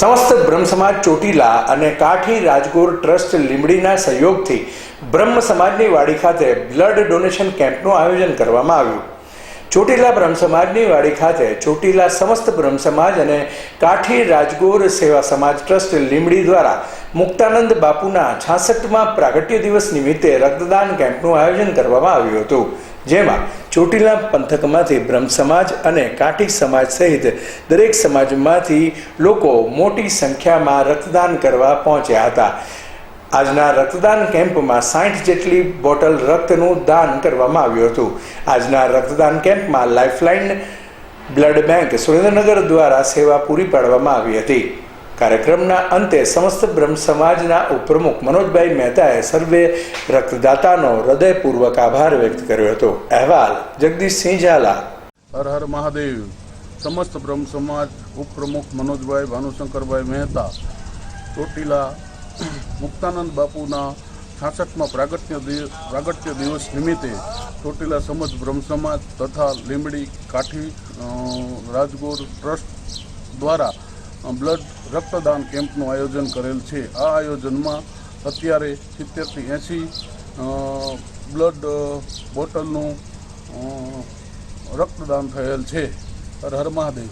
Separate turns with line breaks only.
સમસ્ત બ્રહ્મ સમાજ ચોટીલા અને કાઠી રાજગોર ટ્રસ્ટ લીમડીના સહયોગથી બ્રહ્મ સમાજની વાડી ખાતે બ્લડ ડોનેશન કેમ્પનું આયોજન કરવામાં આવ્યું. ચોટીલા બ્રહ્મ સમાજની વાડી ખાતે ચોટીલા સમસ્ત બ્રહ્મ સમાજ અને કાઠી રાજગોર સેવા સમાજ ટ્રસ્ટ લીમડી દ્વારા મુક્તાનંદ બાપુના છાસઠમાં પ્રાગટ્ય દિવસ નિમિત્તે રક્તદાન કેમ્પનું આયોજન કરવામાં આવ્યું હતું. જેમાં ચોટીલા પંથકમાંથી બ્રહ્મ સમાજ અને કાઠી સમાજ સહિત દરેક સમાજમાંથી લોકો મોટી સંખ્યામાં રક્તદાન કરવા પહોંચ્યા હતા. આજના રક્તદાન કેમ્પમાં સાઠ જેટલી બોટલ રક્તનું દાન કરવામાં આવ્યું હતું. આજના રક્તદાન કેમ્પમાં લાઇફલાઇન બ્લડ બેંક સુરેન્દ્રનગર દ્વારા સેવા પૂરી પાડવામાં આવી હતી. કાર્યક્રમના અંતે સમસ્ત બ્રહ્મ સમાજના ઉપપ્રમુખ મનોજભાઈ મહેતાએ સર્વે રક્તદાતાનો હૃદયપૂર્વક આભાર વ્યક્ત કર્યો હતો. અહેવાલ જગદીશસિંહ ઝાલા
હર હર મહાદેવ. સમસ્ત બ્રહ્મ સમાજ ઉપપ્રમુખ મનોજભાઈ ભાનુશંકરભાઈ મહેતા, ચોટીલા મુક્તાનંદ બાપુના છાસઠમાં પ્રાગટ્ય દિવસ પ્રાગટ્ય દિવસ નિમિત્તે ચોટીલા સમજ બ્રહ્મ સમાજ તથા લીંબડી કાઠી રાજગોર ટ્રસ્ટ દ્વારા બ્લડ રક્તદાન કેમ્પનું આયોજન કરેલ છે. આ આયોજનમાં અત્યારે સિત્તેરથી એંસી બ્લડ બોટલનું રક્તદાન થયેલ છે. હર હર મહાદેવ.